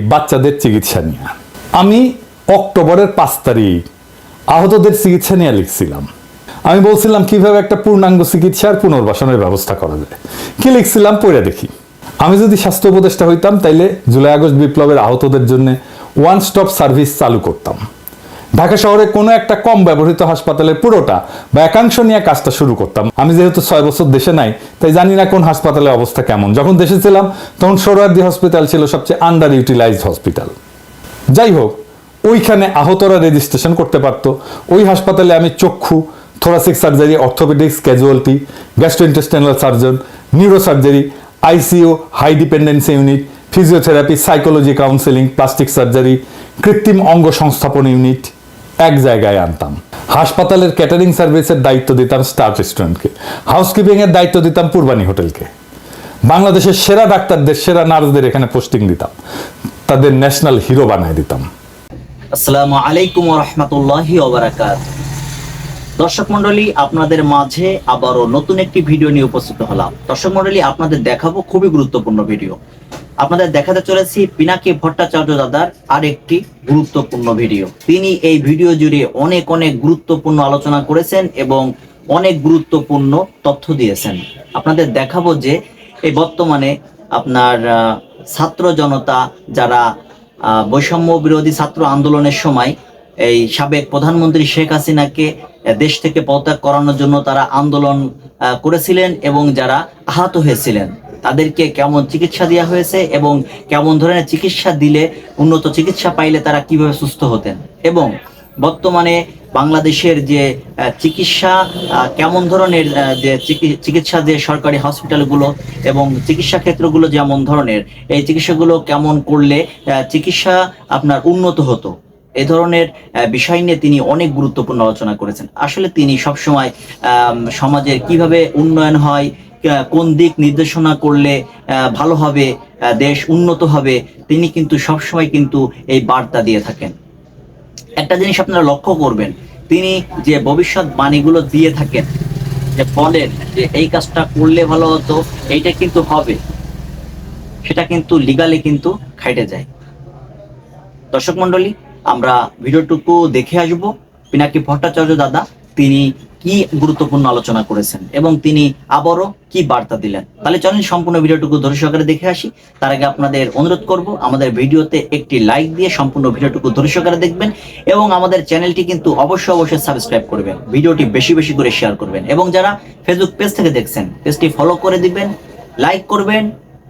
বাচ্চাদের চিকিৎসা নিয়ে। আমি অক্টোবরের পাঁচ তারিখ আহতদের চিকিৎসা নিয়ে লিখছিলাম। আমি বলছিলাম, কীভাবে একটা পূর্ণাঙ্গ চিকিৎসার পুনর্বাসনের ব্যবস্থা করা যায়? কি লিখছিলাম? পড়ে দেখি। আমি যদি স্বাস্থ্য উপদেষ্টা হইতাম, তাইলে জুলাই আগস্ট বিপ্লবের আহতদের জন্য ওয়ান স্টপ সার্ভিস চালু করতাম। ঢাকা শহরে কোনো একটা কম ব্যবহৃত হাসপাতালের পুরোটা বা একাংশ নিয়ে কাজটা শুরু করতাম। আমি যেহেতু ছয় বছর দেশে নাই, তাই জানি না কোন হাসপাতালের অবস্থা কেমন। যখন দেশে ছিলাম, তখন সোহরাওয়ার্দী হসপিটাল ছিল সবচেয়ে আন্ডার ইউটিলাইজড হসপিটাল। যাই হোক, ওইখানে আহতরা রেজিস্ট্রেশন করতে পারতো। ওই হাসপাতালে আমি চক্ষু thoracic surgery orthopaedics casualty gastrointestinal surgeon neuro surgery ICU high dependency unit physiotherapy psychology counselling plastic surgery কৃত্রিম অঙ্গ সংস্থাপন ইউনিট এক জায়গায় আনতাম। হাসপাতালের ক্যাটারিং সার্ভিসের দায়িত্ব দিতাম স্টার রেস্টুরেন্টকে হাউসকিপিং এর দায়িত্ব দিতাম পূর্বানী হোটেলকে। বাংলাদেশের সেরা ডাক্তারদের, সেরা নার্সদের এখানে পোস্টিং দিতাম। তাদের ন্যাশনাল হিরো বানায় দিতাম। আসসালামু আলাইকুম রহমতুল্লাহি ওবারাকাত। দর্শক মন্ডলী আপনাদের মাঝে আবারও নতুন একটি ভিডিও নিয়ে উপস্থিত হলাম। দর্শক মন্ডলী আপনাদের দেখাবো খুবই গুরুত্বপূর্ণ ভিডিও আপনাদের দেখাতে চলেছি পিনাকি ভট্টাচার্য দাদার আর একটি গুরুত্বপূর্ণ ভিডিও। তিনি এই ভিডিও জুড়ে অনেক অনেক গুরুত্বপূর্ণ আলোচনা করেছেন এবং অনেক গুরুত্বপূর্ণ তথ্য দিয়েছেন। আপনাদের দেখাবো যে এই বর্তমানে আপনার ছাত্র জনতা যারা বৈষম্য বিরোধী ছাত্র আন্দোলনের সময় এই সাবেক প্রধানমন্ত্রী শেখ হাসিনাকে দেশ থেকে পদত্যাগ করানোর জন্য তারা আন্দোলন করেছিলেন এবং যারা আহত হয়েছিলেন। তাদেরকে কেমন চিকিৎসা দেওয়া হয়েছে এবং কেমন ধরনের চিকিৎসা দিলে উন্নত চিকিৎসা পাইলে তারা কীভাবে সুস্থ হতেন? এবং বর্তমানে বাংলাদেশের যে চিকিৎসা কেমন ধরনের যে চিকিৎসা যে সরকারি হসপিটালগুলো এবং চিকিৎসা ক্ষেত্রগুলো যেমন ধরনের, এই চিকিৎসাগুলো কেমন করলে চিকিৎসা আপনার উন্নত হতো? এ ধরনের বিষয় নিয়ে তিনি অনেক গুরুত্বপূর্ণ আলোচনা করেছেন। আসলে তিনি সবসময় সমাজের কীভাবে উন্নয়ন হয় কোন দিক নির্দেশনা করলে ভালো হবে দেশ উন্নত হবে, তিনি কিন্তু সবসময় কিন্তু এই বার্তা দিয়ে থাকেন। একটা জিনিস আপনারা লক্ষ্য করবেন, তিনি যে ভবিষ্যৎ বাণীগুলো দিয়ে থাকেন, যে বলেন যে এই কাজটা করলে ভালো হতো, এইটা কিন্তু হবে, সেটা কিন্তু লিগালি কিন্তু খাইটে যায়। দর্শক মন্ডলী আমরা ভিডিওটুকু দেখে আসব। পিনাকি ভট্টাচার্য দাদা তিনি কি গুরুত্বপূর্ণ আলোচনা করেছেন এবং তিনি আবারও কি বার্তা দিলেন? তাহলে চলেন সম্পূর্ণ ভিডিওটুকু ধৈর্য সহকারে দেখে আসি। তার আগে আপনাদের অনুরোধ করব, আমাদের ভিডিওতে একটি লাইক দিয়ে সম্পূর্ণ ভিডিওটুকু ধৈর্য সহকারে দেখবেন এবং আমাদের চ্যানেলটি কিন্তু অবশ্যই অবশ্যই সাবস্ক্রাইব করবেন, ভিডিওটি বেশি বেশি করে শেয়ার করবেন এবং যারা ফেসবুক পেজ থেকে দেখছেন পেজটি ফলো করে দিবেন লাইক করবেন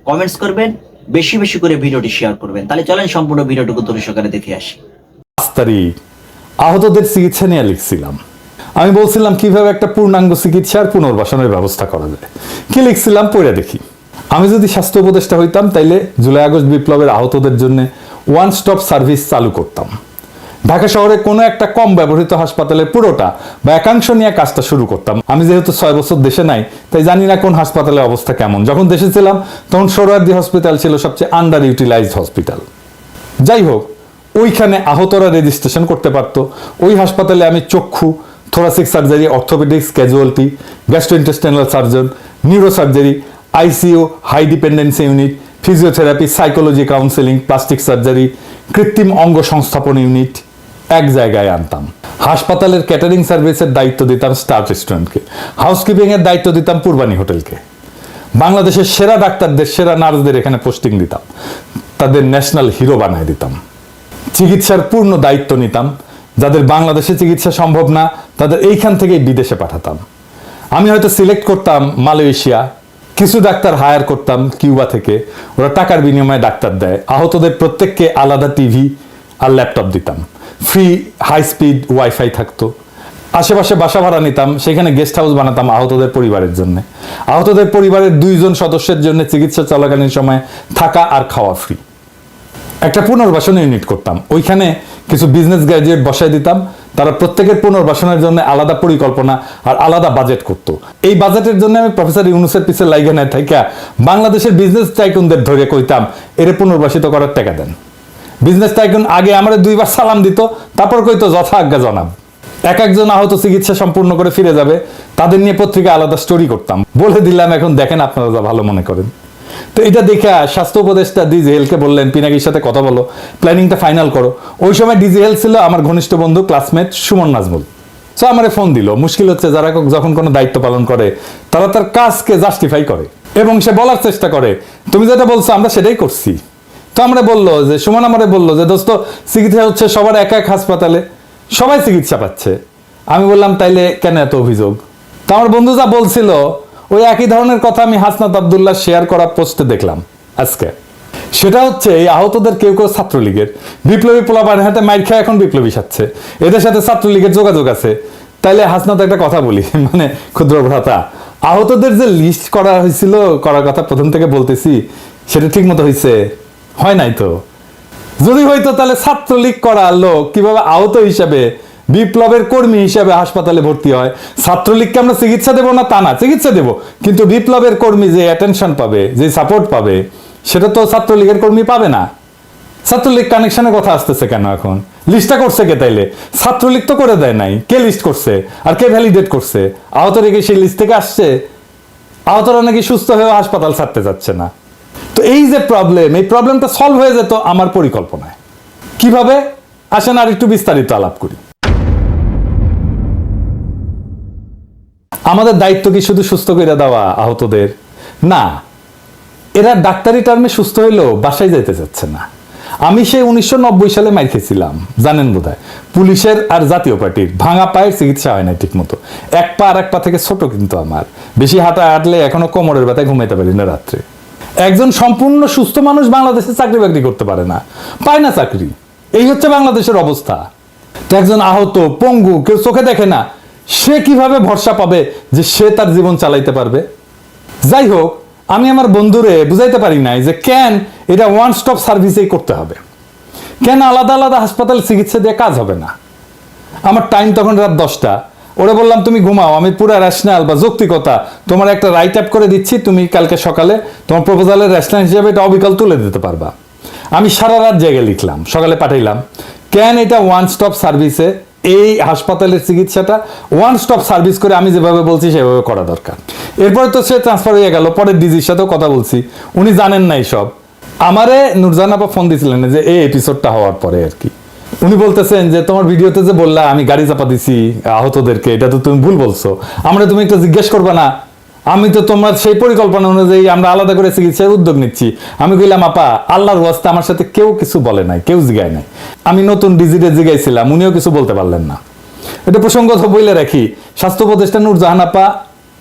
কমেন্টস করবেন, বেশি বেশি করে ভিডিওটি শেয়ার করবেন। তাহলে চলেন সম্পূর্ণ ভিডিওটুকু ধৈর্য সহকারে দেখে আসি। আহতদের চিকিৎসা নিয়ে লিখছিলাম। আমি বলছিলাম, কীভাবে একটা পূর্ণাঙ্গ চিকিৎসার পুনর্বাসনের ব্যবস্থা করা যায়? কি লিখছিলাম? পড়ে দেখি। আমি যদি স্বাস্থ্য উপদেষ্টা হইতাম, তাইলে জুলাই আগস্ট বিপ্লবের আহতদের জন্য ওয়ান স্টপ সার্ভিস চালু করতাম। ঢাকা শহরে কোনো একটা কম ব্যবহৃত হাসপাতালের পুরোটা বা একাংশ নিয়ে কাজটা শুরু করতাম। আমি যেহেতু ছয় বছর দেশে নাই, তাই জানি না কোন হাসপাতালের অবস্থা কেমন। যখন দেশে ছিলাম, তখন সোহরাওয়ার্দী হসপিটাল ছিল সবচেয়ে আন্ডার ইউটিলাইজড হসপিটাল। যাই হোক, ওইখানে আহতরা রেজিস্ট্রেশন করতে পারতো। ওই হাসপাতালে আমি চক্ষু thoracic surgery orthopaedics casualty gastrointestinal surgeon neuro surgery ICU high dependency unit physiotherapy psychology counselling plastic surgery কৃত্রিম অঙ্গ সংস্থাপন ইউনিট এক জায়গায় আনতাম। হাসপাতালের ক্যাটারিং সার্ভিসের দায়িত্ব দিতাম স্টার রেস্টুরেন্টকে হাউসকিপিং এর দায়িত্ব দিতাম পূর্বানী হোটেলকে। বাংলাদেশের সেরা ডাক্তারদের, সেরা নার্সদের এখানে পোস্টিং দিতাম। তাদের ন্যাশনাল হিরো বানায় দিতাম। চিকিৎসার পূর্ণ দায়িত্ব নিতাম। যাদের বাংলাদেশে চিকিৎসা সম্ভব না, তাদের এইখান থেকেই বিদেশে পাঠাতাম। আমি হয়তো সিলেক্ট করতাম মালয়েশিয়া, কিছু ডাক্তার হায়ার করতাম কিউবা থেকে, ওরা টাকার বিনিময়ে ডাক্তার দেয়। আহতদের প্রত্যেককে আলাদা টিভি আর ল্যাপটপ দিতাম। ফ্রি হাই স্পিড ওয়াইফাই থাকতো। আশেপাশে বাসা ভাড়া নিতাম, সেখানে গেস্ট হাউস বানাতাম আহতদের পরিবারের জন্য। আহতদের পরিবারের দুইজন সদস্যের জন্য চিকিৎসা চলাকালীন সময় থাকা আর খাওয়া ফ্রি একটা পুনর্বাসন ইউনিট করতাম। ওইখানে কিছু বিজনেস গ্র্যাজুয়েট বসাই দিতাম। তারা প্রত্যেকের পুনর্বাসনের জন্য আলাদা পরিকল্পনা আর আলাদা বাজেট করত। এই বাজেটের জন্য আমি প্রফেসর ইউনুসের পিছিয়ে লাইগে নাই থেকে বাংলাদেশের বিজনেস টাইকুনদের ধরে কইতাম, এরে পুনর্বাসিত করার টাকা দেন। বিজনেস টাইকুন আগে আমার দুইবার সালাম দিত, তারপর কইতো, যথা আজ্ঞা, জনাব। এক একজন আহত চিকিৎসা সম্পূর্ণ করে ফিরে যাবে। তাদের নিয়ে পত্রিকা আলাদা স্টোরি করতাম। বলে দিলাম, এখন দেখেন আপনারা যা ভালো মনে করেন। তো এটা দেখে স্বাস্থ্য উপদেষ্টা ডিজিএলকে বললেন, পিনাকির সাথে কথা বলো, প্ল্যানিংটা ফাইনাল করো। ওই সময় ডিজিএল ছিল আমার ঘনিষ্ঠ বন্ধু ক্লাসমেট সুমন নাজমুল। সো আমারে ফোন দিল। মুশকিল হচ্ছে যারা যখন কোনো দায়িত্ব পালন করে, তারা তার কাজকে জাস্টিফাই করে এবং সে বলার চেষ্টা করে, তুমি যেটা বলছো, আমরা সেটাই করছি। তো আমরা বলল যে, সুমন আমারে বলল যে, দোস্ত, চিকিৎসা হচ্ছে সবার এক এক হাসপাতালে, সবাই চিকিৎসা পাচ্ছে। আমি বললাম, তাইলে কেন এত অভিযোগ? তো আমার বন্ধু যা বলছিল ওই একই ধরনের কথা আমি হাসনাত আবদুল্লাহ শেয়ার করা পোস্টে দেখলাম আজকে। সেটা হচ্ছে এই আহতদের কেউ কেউ ছাত্রলীগের। বিপ্লবী পোলাপান হাতে মাইর খেয়ে এখন বিপ্লবী সাচ্ছে এদের সাথে ছাত্রলীগের যোগাযোগ আছে। তাইলে হাসনাত একটা কথা বলি মানে ক্ষুদ্র ভ্রাতা, আহতদের যে লিস্ট করা হয়েছিল, করার কথা প্রথম থেকে বলতেছি, সেটা ঠিক মতো হয়েছে হয় নাই তো? যদি হয়তো তাহলে ছাত্রলীগ করা লোক কীভাবে আহত হিসাবে বিপ্লবের কর্মী হিসাবে হাসপাতালে ভর্তি হয়। ছাত্রলীগকে আমরা চিকিৎসা দেবো না তা না, চিকিৎসা দেবো। কিন্তু বিপ্লবের কর্মী যে অ্যাটেনশন পাবে, যে সাপোর্ট পাবে, সেটা তো ছাত্রলীগের কর্মী পাবে না। ছাত্রলীগ কানেকশনের কথা আসতেছে কেন এখন? লিস্টটা করছে কে তাইলে? ছাত্রলীগ তো করে দেয় নাই। কে লিস্ট করছে? আর কে ভ্যালিডেট করছে? আহত রেখে সেই লিস্ট থেকে আসছে? আহতরা নাকি সুস্থ হয়ে হাসপাতাল ছাড়তে যাচ্ছে না। তো এই যে প্রবলেম এই প্রবলেমটা সলভ হয়ে যেত আমার পরিকল্পনায়। কীভাবে? আসেন আর একটু বিস্তারিত আলাপ করি। আমাদের দায়িত্ব কি শুধু সুস্থ করে দেওয়া আহতদের? না। এরা ডাক্তারি টার্মে সুস্থ হইলেও বাসায় যেতে চাচ্ছে না। আমি সেই উনিশশো সালে মাইর খেয়েছিলাম, জানেন বোধহয়? পুলিশের আর জাতীয় পার্টির ভাঙা পায়ের চিকিৎসা হয় না ঠিক মতো এক পা আর এক পা থেকে ছোট কিন্তু আমার। বেশি হাঁটা হাঁটলে এখনও কোমরের ব্যথায় ঘুমাইতে পারি না রাত্রে। একজন সম্পূর্ণ সুস্থ মানুষ বাংলাদেশে চাকরি বাকরি করতে পারে না। পায় না চাকরি। এই হচ্ছে বাংলাদেশের অবস্থা। একজন আহত, পঙ্গু, কেউ চোখে দেখে না। সে কীভাবে ভরসা পাবে যে সে তার জীবন চালাইতে পারবে? যাই হোক, আমি আমার বন্ধুরে বুঝাইতে পারি নাই যে কেন এটা ওয়ান স্টপ সার্ভিসেই করতে হবে। কেন আলাদা আলাদা হাসপাতাল চিকিৎসা দিয়ে কাজ হবে না? আমার টাইম তখন রাত দশটা। ওরা বললাম, তুমি ঘুমাও, আমি পুরো রেশনাল বা যৌক্তিকতা তোমার একটা রাইট আপ করে দিচ্ছি, তুমি কালকে সকালে তোমার প্রপোজালের রেশনাল হিসেবে এটা অবিকল তুলে দিতে পারবা। আমি সারা রাত জেগে লিখলাম, সকালে পাঠাইলাম, কেন এটা ওয়ান স্টপ সার্ভিসে এই হাসপাতালের চিকিৎসাটা ওয়ান স্টপ সার্ভিস করে আমি যেভাবে বলছি, সেভাবে করা দরকার। এরপরে তো সে ট্রান্সফার হয়ে গেল, পরে ডিজির সাথেও কথা বলছি। উনি জানেন নাই সব আমারে নুরজান আপা ফোন দিয়েছিলেন যে, এই এপিসোডটা হওয়ার পরে আর কি। উনি বলতেছেন যে, তোমার ভিডিওতে যে বললা, আমি গাড়ি চাপা দিছি আহতদেরকে, এটা তো তুমি ভুল বলছো। আমরা তুমি একটু জিজ্ঞেস করবা না আমি তো তোমার সেই পরিকল্পনা অনুযায়ী আমরা আলাদা করে চিকিৎসার উদ্যোগ নিচ্ছি। আমি কইলাম, আপা, আল্লাহর ওয়াস্তে আমার সাথে কেউ কিছু বলে নাই, কেউ জিগায় নাই। আমি নতুন ডিজিটে জিগাইছিলাম, উনিও কিছু বলতে পারলেন না। এটা প্রসঙ্গত বইলে রাখি। স্বাস্থ্য উপদেষ্টা নূরজাহান আপা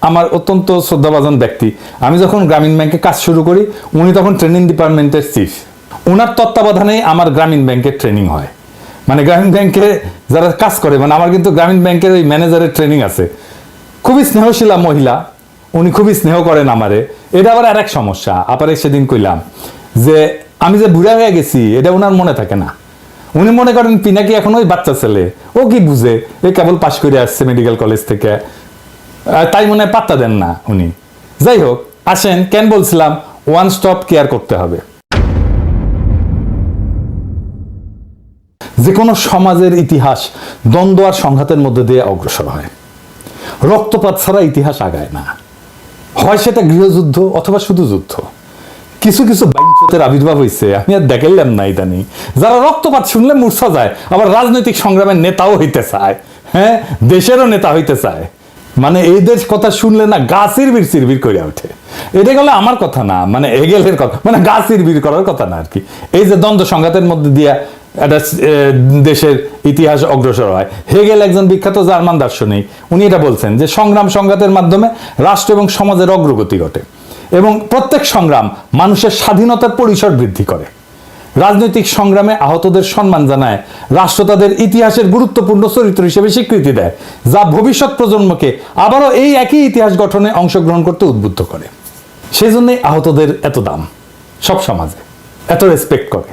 আমার অত্যন্ত শ্রদ্ধাভাজন ব্যক্তি। আমি যখন গ্রামীণ ব্যাংকে কাজ শুরু করি, উনি তখন ট্রেনিং ডিপার্টমেন্টের চিফ ওনার তত্ত্বাবধানেই আমার গ্রামীণ ব্যাংকের ট্রেনিং হয়। মানে গ্রামীণ ব্যাংকে যারা কাজ করে মানে আমার কিন্তু গ্রামীণ ব্যাংকের ওই ম্যানেজারের ট্রেনিং আছে। খুবই স্নেহশীলা মহিলা উনি খুবই স্নেহ করেন আমারে। এটা আবার আর এক সমস্যা আপারে সেদিন কইলাম, যে আমি যে বুড়া হয়ে গেছি, এটা ওনার মনে থাকে না। উনি মনে করেন পিনাকি এখন ওই বাচ্চা ছেলে, ও কি বুঝে? এই কেবল পাশ করে আসছে মেডিকেল কলেজ থেকে। তাই মনে হয় পাত্তা দেন না উনি। যাই হোক, আসেন, কেন বলছিলাম ওয়ান স্টপ কেয়ার করতে হবে। যে কোনো সমাজের ইতিহাস দ্বন্দ্ব আর সংঘাতের মধ্যে দিয়ে অগ্রসর হয়। রক্তপাত ছাড়া ইতিহাস আগায় না। হয় সেটা গৃহযুদ্ধ অথবা শুধু যুদ্ধ। কিছু কিছু বাইঞ্চতের আবির্ভাব হয়েছে আমি আর দেখাইলাম না ইদানি। যারা রক্তপাত শুনলে মূর্ছা যায়, আবার রাজনৈতিক সংগ্রামের নেতাও হইতে চায় হ্যাঁ? দেশেরও নেতা হইতে চায়। মানে এদের কথা শুনলে না গা চিরবির চিরবির করে ওঠে। এটা গেলে আমার কথা না মানে এগেলের কথা মানে গা চিরবির করার কথা না আর কি। এই যে দ্বন্দ্ব সংঘাতের মধ্যে দিয়া একটা দেশের ইতিহাস অগ্রসর হয়। হেগেল একজন বিখ্যাত জার্মান দার্শনিক, উনি এটা বলছেন যে সংগ্রাম সংঘাতের মাধ্যমে রাষ্ট্র এবং সমাজের অগ্রগতি ঘটে এবং প্রত্যেক সংগ্রাম মানুষের স্বাধীনতার পরিসর বৃদ্ধি করে। রাজনৈতিক সংগ্রামে আহতদের সম্মান জানায়, রাষ্ট্র তাদের ইতিহাসের গুরুত্বপূর্ণ চরিত্র হিসেবে স্বীকৃতি দেয়, যা ভবিষ্যৎ প্রজন্মকে আবারও এই একই ইতিহাস গঠনে অংশগ্রহণ করতে উদ্বুদ্ধ করে। সেই জন্যই আহতদের এত দাম, সব সমাজে, এত রেসপেক্ট করে।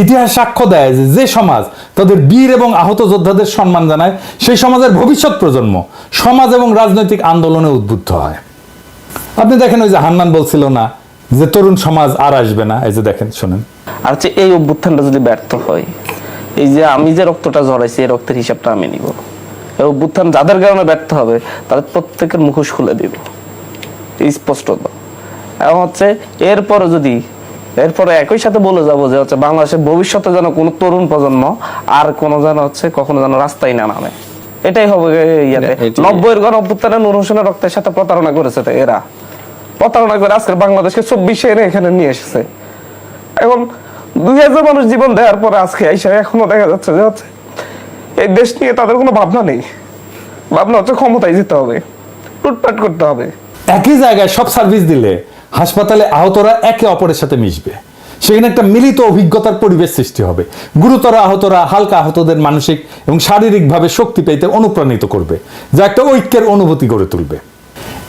ইতিহাস সাক্ষ্য দেয় যে যে সমাজ তাদের বীর এবং আহত যোদ্ধাদের সম্মান জানায়, সেই সমাজের ভবিষ্যৎ প্রজন্ম, সমাজ এবং রাজনৈতিক আন্দোলনে উদ্বুদ্ধ হয়। আপনি দেখেন ওই যে হান্নান বলছিল না যে তরুণ সমাজ আর আসবে না, এই যে দেখেন, শোনেন। আর হচ্ছে এই অভ্যুত্থানটা যদি ব্যর্থ হয়, এই যে আমি যে রক্তটা ঝরাইছি, এই রক্তের হিসাবটা আমি নিব। এই অভ্যুত্থান যাদের কারণে ব্যর্থ হবে, তাদের প্রত্যেকের মুখোশ খুলে দিব। স্পষ্টতা। এবং হচ্ছে এরপরে যদি এরপরে একই সাথে বলে যাব যে হচ্ছে বাংলাদেশের ভবিষ্যতে যেন কোনো তরুণ প্রজন্ম আর কোনো যেন হচ্ছে কখনো যেন রাস্তায় না নামে। এটাই হবে ইয়াতে। নব্বইয়ের গণ অভ্যুত্থানে নূর হোসেনের রক্তের সাথে প্রতারণা করেছে এরা। প্রতারণা করে আজকে বাংলাদেশকে চব্বিশে এনে এখানে নিয়ে এসেছে। এখন দুই হাজার মানুষ জীবন দেওয়ার পরে আজকে এসে এখনও দেখা যাচ্ছে যে হচ্ছে এই দেশ নিয়ে তাদের কোনো ভাবনা নেই। ভাবনা হচ্ছে ক্ষমতায় যেতে হবে লুটপাট করতে হবে। একই জায়গায় সব সার্ভিস দিলে হাসপাতালে আহতরা একে অপরের সাথে মিশবে। সেখানে একটা মিলিত অভিজ্ঞতার পরিবেশ সৃষ্টি হবে। গুরুতর আহতরা হালকা আহতদের মানসিক এবং শারীরিকভাবে শক্তি পেতে অনুপ্রাণিত করবে, যা একটা ঐক্যের অনুভূতি গড়ে তুলবে।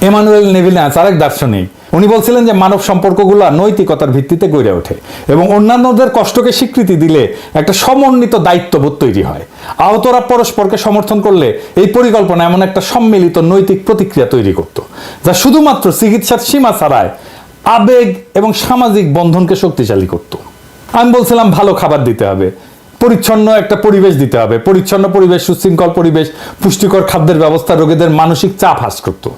এমানুয়েল নেভিনাস আরেক দার্শনিক উনি বলছিলেন যে মানব সম্পর্কগুলো নৈতিকতার ভিত্তিতে গড়ে ওঠে এবং অন্যান্যদের কষ্টকে স্বীকৃতি দিলে একটা সমন্বিত দায়িত্ববোধ তৈরি হয়। আহতরা পরস্পরকে সমর্থন করলে এই পরিকল্পনা এমন একটা সম্মিলিত নৈতিক প্রতিক্রিয়া তৈরি করত, যা শুধুমাত্র চিকিৎসার সীমা ছাড়ায় আবেগ এবং সামাজিক বন্ধনকে শক্তিশালী করত। আমি বলছিলাম, ভালো খাবার দিতে হবে, পরিচ্ছন্ন একটা পরিবেশ দিতে হবে। পরিচ্ছন্ন পরিবেশ, সুশৃঙ্খল পরিবেশ, পুষ্টিকর খাদ্যের ব্যবস্থা, রোগীদের মানসিক চাপ হ্রাস করতো।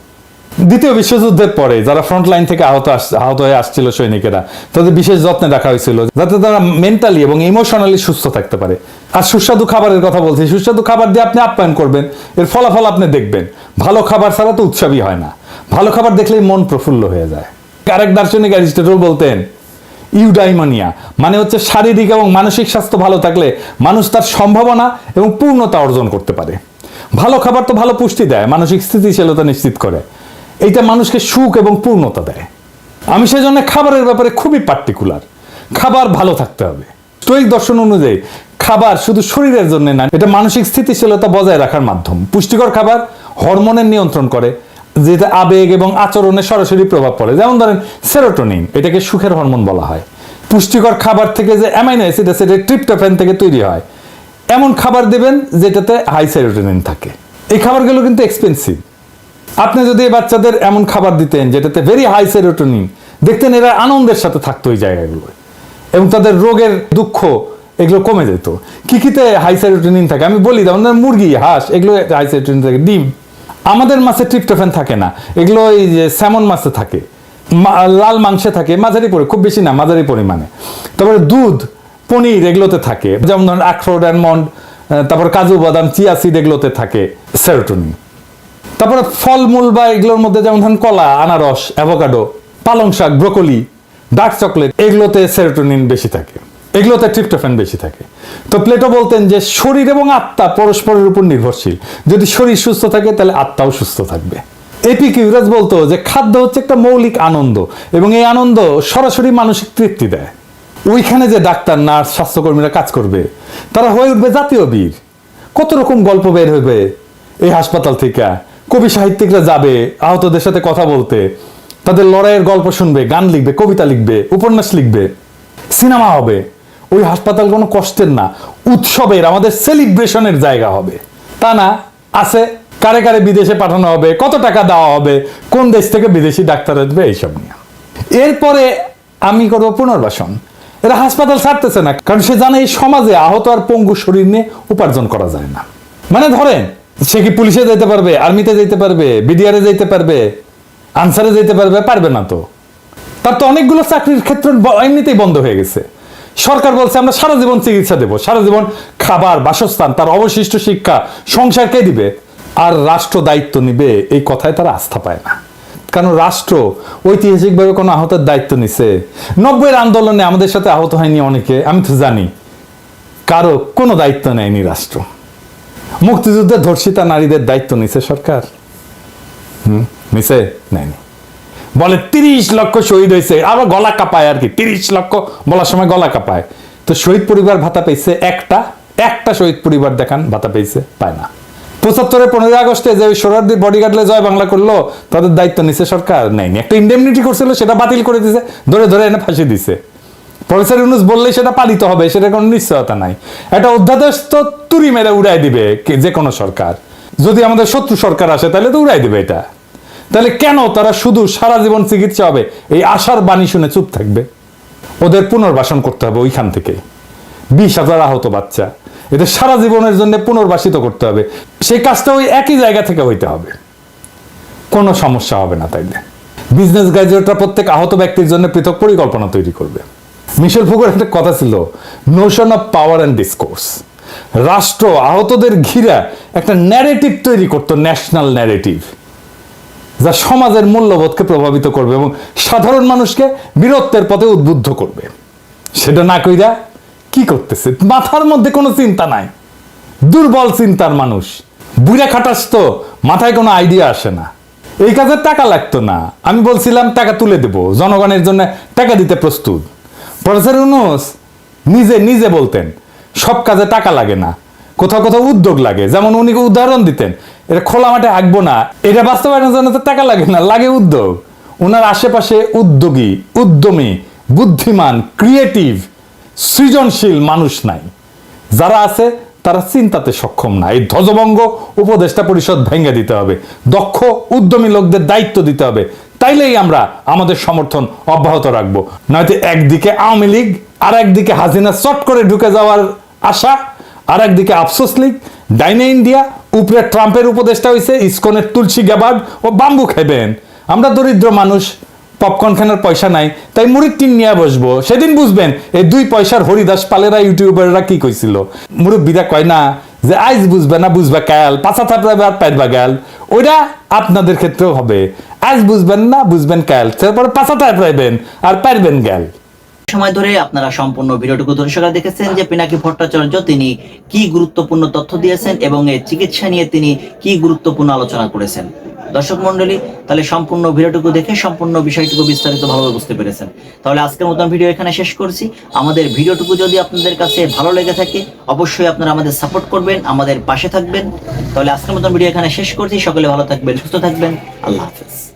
দ্বিতীয় বিশ্বযুদ্ধের পরে যারা ফ্রন্ট লাইন থেকে আহত আহত হয়ে আসছিল সৈনিকেরা, তাদের বিশেষ যত্নে রাখা হয়েছিল, যাতে তারা মেন্টালি এবং ইমোশনালি সুস্থ থাকতে পারে। আর সুস্বাদু খাবারের কথা বলছি, সুস্বাদু খাবার দিয়ে আপনি আপ্যায়ন করবেন, এর ফলাফল আপনি দেখবেন। ভালো খাবার ছাড়া তো উৎসবই হয় না। ভালো খাবার দেখলেই মন প্রফুল্ল হয়ে যায়। আরেক দার্শনিক অ্যারিস্টটল বলতেন, ইউডাইমানিয়া মানে হচ্ছে শারীরিক এবং মানসিক স্বাস্থ্য ভালো থাকলে মানুষ তার সম্ভাবনা এবং পূর্ণতা অর্জন করতে পারে। ভালো খাবার তো ভালো পুষ্টি দেয়, মানসিক স্থিতিশীলতা নিশ্চিত করে। এইটা মানুষকে সুখ এবং পূর্ণতা দেয়। আমি সেজন্য খাবারের ব্যাপারে খুবই পার্টিকুলার খাবার ভালো থাকতে হবে। স্টোইক দর্শন অনুযায়ী খাবার শুধু শরীরের জন্য না, এটা মানসিক স্থিতিশীলতা বজায় রাখার মাধ্যম। পুষ্টিকর খাবার হরমোনের নিয়ন্ত্রণ করে, যেটা আবেগ এবং আচরণে সরাসরি প্রভাব পড়ে। যেমন ধরেন সেরোটোনিন এটাকে সুখের হরমোন বলা হয়। পুষ্টিকর খাবার থেকে যে অ্যামাইনো অ্যাসিড আছে এটা ট্রিপ্টোফ্যান থেকে তৈরি হয়, এমন খাবার দেবেন যেটাতে হাই সেরোটোনিন থাকে। এই খাবারগুলো কিন্তু এক্সপেন্সিভ আপনি যদি এই বাচ্চাদের এমন খাবার দিতেন, যেটাতে ভেরি হাই সেরোটোনিন দেখতেন এরা আনন্দের সাথে থাকতো ওই জায়গাগুলো এবং তাদের রোগের দুঃখ এগুলো কমে যেত। কি কিতে হাই সেরোটোনিন থাকে? আমি বলি ধরেন মুরগি, হাঁস, এগুলো হাই সেরোটোনিন থাকে। ডিম, আমাদের মাছে ট্রিপ্টোফ্যান থাকে না। এগুলো ওই যে স্যামন মাছে থাকে। লাল মাংসে থাকে। মাঝারি পরি, খুব বেশি না, মাঝারি পরিমাণে। তারপরে দুধ, পনির এগুলোতে থাকে। যেমন ধরেন আখরোট অ্যালমন্ড তারপর কাজু বাদাম, চিয়া সিড এগুলোতে থাকে সেরোটোনিন তারপরে ফলমূল বা এগুলোর মধ্যে যেমন ধরেন কলা, আনারস অ্যাভোকাডো পালং শাক, ব্রোকলি ডার্ক চকলেট এগুলোতে সেরোটোনিন বেশি থাকে। এগুলোতে ট্রিপ্টোফ্যান বেশি থাকে। তো প্লেটো বলতেন যে শরীর এবং আত্মা পরস্পরের উপর নির্ভরশীল। যদি শরীর সুস্থ থাকে, তাহলে আত্মাও সুস্থ থাকবে। এপিকিউরাস বলতো যে খাদ্য হচ্ছে একটা মৌলিক আনন্দ এবং এই আনন্দ সরাসরি মানসিক তৃপ্তি দেয়। ওইখানে যে ডাক্তার, নার্স, স্বাস্থ্যকর্মীরা কাজ করবে, তারা হয়ে উঠবে জাতীয় বীর। কত রকম গল্প বের হবে এই হাসপাতাল থেকে? কবি সাহিত্যিকরা যাবে, আহতদের সাথে কথা বলতে, তাদের লড়াইয়ের গল্প শুনবে, গান লিখবে, কবিতা লিখবে, উপন্যাস লিখবে, সিনেমা হবে। ওই হাসপাতাল কোনো কষ্টের না, উৎসবের, আমাদের সেলিব্রেশনের জায়গা হবে। তা না, আছে, কারে কারে বিদেশে পাঠানো হবে, কত টাকা দেওয়া হবে, কোন দেশ থেকে বিদেশি ডাক্তার আসবে, এইসব নিয়ে। এরপরে আমি করব পুনর্বাসন। এরা হাসপাতাল ছাড়তেছে না, কারণ সে জানে এই সমাজে আহত আর পঙ্গু শরীর নিয়ে উপার্জন করা যায় না। মানে ধরেন সে কি পুলিশে যেতে পারবে? আর্মিতে যেতে পারবে? বিডিআরে যেতে পারবে? আনসারে যেতে পারবে? পারবে না তো। তার তো অনেকগুলো চাকরির ক্ষেত্র এমনিতেই বন্ধ হয়ে গেছে। সরকার বলছে, আমরা সারা জীবন চিকিৎসা দেব। সারা জীবন খাবার, বাসস্থান, তার অবশিষ্ট শিক্ষা, সংসার কে দিবে? আর রাষ্ট্র দায়িত্ব নিবে, এই কথায় তারা আস্থা পায় না। কারণ রাষ্ট্র ঐতিহাসিকভাবে কোনো আহতের দায়িত্ব নিছে। নব্বইয়ের আন্দোলনে আমাদের সাথে আহত হয়নি অনেকে, আমি তো জানি। কারও কোনো দায়িত্ব নেয়নি রাষ্ট্র। মুক্তিযুদ্ধে ধর্ষিতা নারীদের দায়িত্ব নিছে সরকার? হুম? নিছে? নেয়নি বলে তিরিশ লক্ষ শহীদ হয়েছে আবার গলা কাঁপায় আর কি, তিরিশ লক্ষ বলার সময় গলা কাঁপায়। তো শহীদ পরিবার ভাতা পেয়েছে একটা একটা শহীদ পরিবার দেখান, ভাতা পেয়েছে, পায় না। পঁচাত্তরের পনেরোই আগস্টে যে সোহরার্দির বডিগার্ডলে জয় বাংলা করল, তাদের দায়িত্ব নিছে সরকার নেয়নি একটা ইন্ডেমনিটি করছিল, সেটা বাতিল করে দিছে, ধরে ধরে এনে ফাঁসি দিছে। প্রফেসর ইউনুস বললে সেটা পালিত হবে সেটা কোনো নিশ্চয়তা নাই। একটা অধ্যাদেশ তো তুরি মেরে উড়াই দিবে যে কোনো সরকার। যদি আমাদের শত্রু সরকার আসে, তাহলে তো উড়াই দিবে এটা। তাহলে কেন তারা শুধু সারা জীবন চিকিৎসা হবে? এই আশার বাণী শুনে চুপ থাকবে। ওদের পুনর্বাসন করতে হবে ওইখান থেকে। বিশ হাজার আহত বাচ্চা। এদের সারা জীবনের জন্য পুনর্বাসিত করতে হবে। সেই কাজটা ওই একই জায়গা থেকে হইতে হবে। কোনো সমস্যা হবে না তাইলে। বিজনেস গ্র্যাজুয়েটরা প্রত্যেক আহত ব্যক্তির জন্য পৃথক পরিকল্পনা তৈরি করবে। মিশেল ফুকোর একটা কথা ছিল notion of power and discourse রাষ্ট্র আহতদের ঘিরা একটা ন্যারেটিভ তৈরি করতো ন্যাশনাল ন্যারেটিভ যা সমাজের মূল্যবোধকে প্রভাবিত করবে এবং সাধারণ মানুষকে বীরত্বের পথে উদ্বুদ্ধ করবে। সেটা না কইরা কি করতেছে? মাথার মধ্যে কোনো চিন্তা নাই। দুর্বল চিন্তার মানুষ। বুড়া খাটাস তো মাথায় কোনো আইডিয়া আসে না। এই কাজে টাকা লাগতো না। আমি বলছিলাম, টাকা তুলে দেব। জনগণের জন্য টাকা দিতে প্রস্তুত। প্রফেসর ইউনুস, নিজে নিজে বলতেন, সব কাজে টাকা লাগে না, কোথাও কোথাও উদ্যোগ লাগে। যেমন উনি উদাহরণ দিতেন এটা খোলা মাঠে আঁকবো না, এটা বাস্তবায়নের জন্য তো টাকা লাগে না, লাগে উদ্যোগ। ওনার আশেপাশে উদ্যোগী, উদ্যমী, বুদ্ধিমান ক্রিয়েটিভ সৃজনশীল মানুষ নাই। যারা আছে, তারা চিন্তাতে সক্ষম না। এই ধ্বজভঙ্গ উপদেষ্টা পরিষদ ভেঙে দিতে হবে। দক্ষ, উদ্যমী লোকদের দায়িত্ব দিতে হবে। তাইলেই আমরা আমাদের সমর্থন অব্যাহত রাখব। নয়তো একদিকে আওয়ামী লীগ আর একদিকে হাসিনা চট করে ঢুকে যাওয়ার আশা আর একদিকে আফসোস লীগ, ডাইনে ইন্ডিয়া, উপরে ট্রাম্পের উপদেষ্টা হয়েছে ইসকনের তুলসী গ্যাবার্ড ও বাম্বু খাইবেন। আমরা দরিদ্র মানুষ, পপকর্ন খানার পয়সা নাই, তাই মুড়ির টিন নিয়ে বসবো। সেদিন বুঝবেন, এই দুই পয়সার হরিদাস পালেরা ইউটিউবাররা কি কইছিল? মুরব্বীরা কয় না, যে আইজ বুঝবে না, বুঝবে কাল পাঁচা থাপড়াবে আর পাইবা গাল ওইটা আপনাদের ক্ষেত্রেও হবে। আজ বুঝবেন না, বুঝবেন কাল। তারপরে পাঁচা থাপড়াইবেন আর পারবেন গাল সময় ধরে আপনারা সম্পূর্ণ ভিডিওটুকু দর্শকরা দেখেছেন যে পিনাকি ভট্টাচার্য তিনি কি গুরুত্বপূর্ণ তথ্য দিয়েছেন এবং এই চিকিৎসা নিয়ে তিনি কি গুরুত্বপূর্ণ আলোচনা করেছেন। দর্শক মন্ডলী তাহলে সম্পূর্ণ ভিডিওটুকু দেখে সম্পূর্ণ বিষয়টুকু বিস্তারিত ভাবে বুঝতে পেরেছেন। তাহলে আজকের মতন ভিডিও এখানে শেষ করছি। আমাদের ভিডিওটুকু যদি আপনাদের কাছে ভালো লেগে থাকে, অবশ্যই আপনারা আমাদের সাপোর্ট করবেন, আমাদের পাশে থাকবেন। তাহলে আজকের মতন ভিডিও এখানে শেষ করছি। সকলে ভালো থাকবেন, সুস্থ থাকবেন। আল্লাহ হাফেজ।